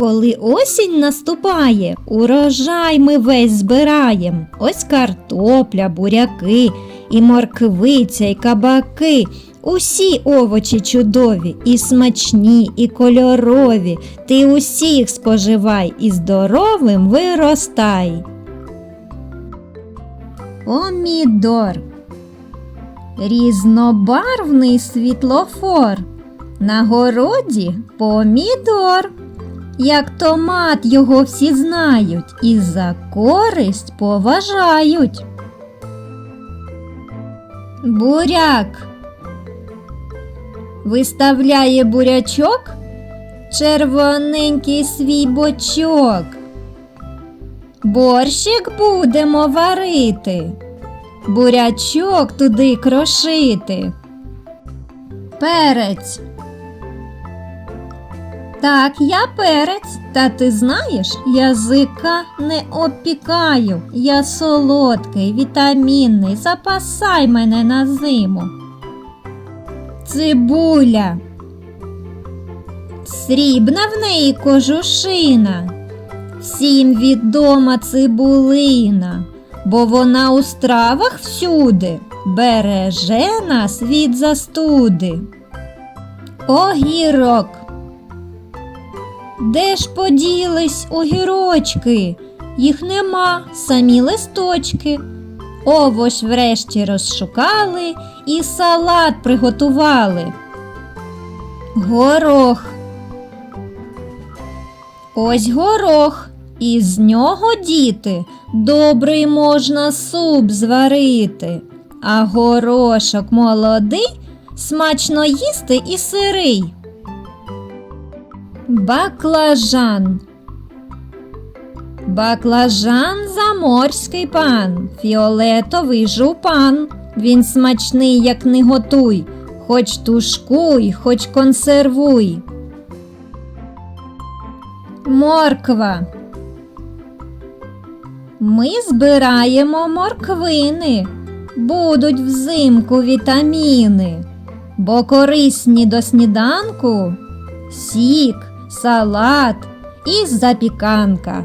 Коли осінь наступає, урожай ми весь збираєм. Ось картопля, буряки, і морквиця, і кабаки. Усі овочі чудові, і смачні, і кольорові. Ти усіх споживай і здоровим виростай. Помідор. Різнобарвний світлофор. На городі помідор. Як томат його всі знають і за користь поважають. Буряк. Виставляє бурячок червоненький свій бочок. Борщик будемо варити, бурячок туди крошити. Перець. Так, я перець, та ти знаєш, язика не опікаю. Я солодкий, вітамінний, запасай мене на зиму. Цибуля. Срібна в неї кожушина. Всім відома цибулина, бо вона у стравах всюди береже нас від застуди. Огірок. Де ж поділись огірочки? Їх нема, самі листочки. Овощ врешті розшукали і салат приготували. Горох. Ось горох. Із нього, діти, добрий можна суп зварити, а горошок молодий смачно їсти і сирий. Баклажан. Баклажан заморський пан, фіолетовий жупан. Він смачний, як не готуй, хоч тушкуй, хоч консервуй. Морква. Ми збираємо морквини, будуть взимку вітаміни, бо корисні до сніданку сік, салат і запіканка.